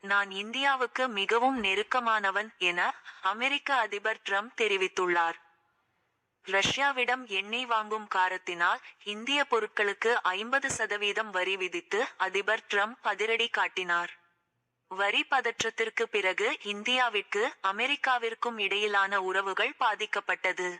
நான் இந்தியாவுக்கு மிகவும் நெருக்கமானவன் என அமெரிக்க அதிபர் ட்ரம்ப் தெரிவித்துள்ளார். ரஷ்யாவிடம் எண்ணெய் வாங்கும் காரத்தினால் இந்திய பொருட்களுக்கு ஐம்பது சதவீதம் வரி விதித்து அதிபர் ட்ரம்ப் அதிரடி காட்டினார். வரி பதற்றத்திற்கு பிறகு இந்தியாவிற்கு அமெரிக்காவிற்கும் இடையிலான உறவுகள் பாதிக்கப்பட்டது.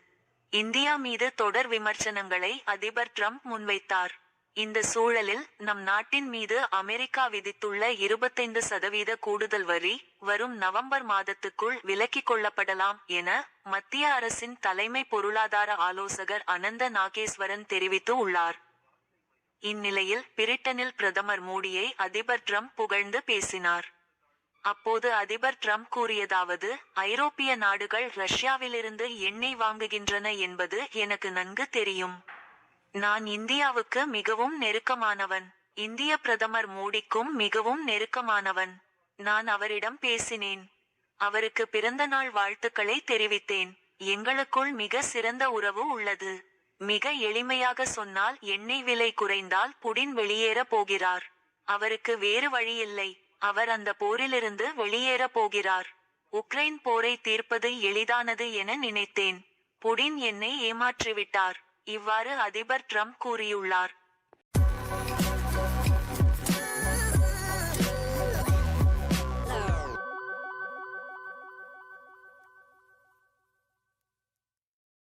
இந்தியா மீது தொடர் விமர்சனங்களை அதிபர் ட்ரம்ப் முன்வைத்தார். இந்த சூழலில் நம் நாட்டின் மீது அமெரிக்கா விதித்துள்ள இருபத்தைந்து சதவீத கூடுதல் வரி வரும் நவம்பர் மாதத்துக்குள் விலக்கிக் கொள்ளப்படலாம் என மத்திய அரசின் தலைமை பொருளாதார ஆலோசகர் அனந்த நாகேஸ்வரன் தெரிவித்து உள்ளார். இந்நிலையில் பிரிட்டனில் பிரதமர் மோடியை அதிபர் ட்ரம்ப் புகழ்ந்து பேசினார். அப்போது அதிபர் ட்ரம்ப் கூறியதாவது ஐரோப்பிய நாடுகள் ரஷ்யாவிலிருந்து எண்ணெய் வாங்குகின்றன என்பது எனக்கு நன்கு தெரியும். நான் இந்தியாவுக்கு மிகவும் நெருக்கமானவன். இந்திய பிரதமர் மோடிக்கும் மிகவும் நெருக்கமானவன். நான் அவரிடம் பேசினேன். அவருக்கு பிறந்த நாள் வாழ்த்துக்களை தெரிவித்தேன். எங்களுக்குள் மிக சிறந்த உறவு உள்ளது. மிக எளிமையாக சொன்னால் எண்ணெய் விலை குறைந்தால் புடின் வெளியேற போகிறார். அவருக்கு வேறு வழியில்லை. அவர் அந்த போரிலிருந்து வெளியேற போகிறார். உக்ரைன் போரை தீர்ப்பது எளிதானது என நினைத்தேன். புடின் என்னை ஏமாற்றிவிட்டார். இவ்வாறு அதிபர் ட்ரம்ப் கூறியுள்ளார்.